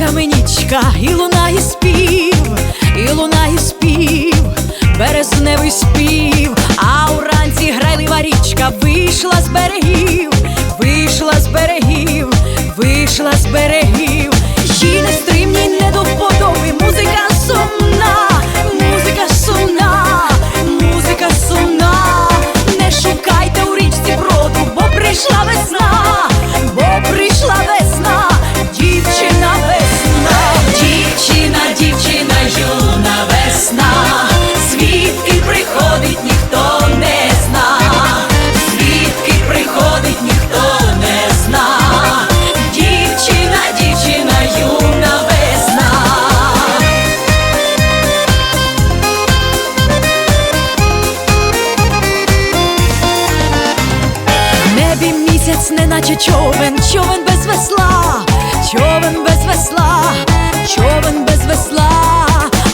річка, і лунає спів, і лунає спів, березневий спів, а уранці грайлива річка вийшла з берегів, вийшла з берегів, вийшла з берегів, неначе човен, човен без весла, човен без весла, човен без весла,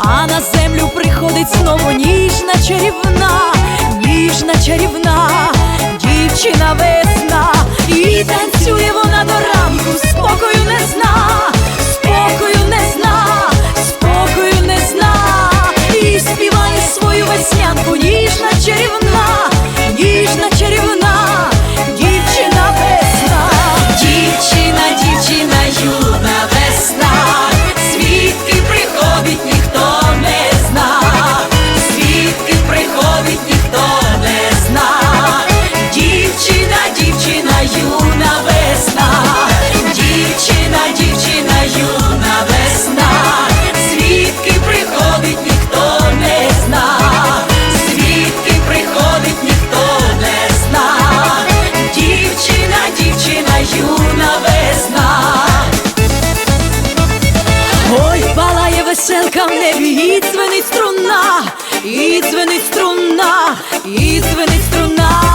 а на землю приходить знову ніжна чарівна, ніжна чарівна, дівчина весна, і танцює вона до ранку, спокою не зна, спокою не зна, спокою не зна, і співає свою веснянку, дзвенить струна, і дзвенить струна, і дзвенить струна.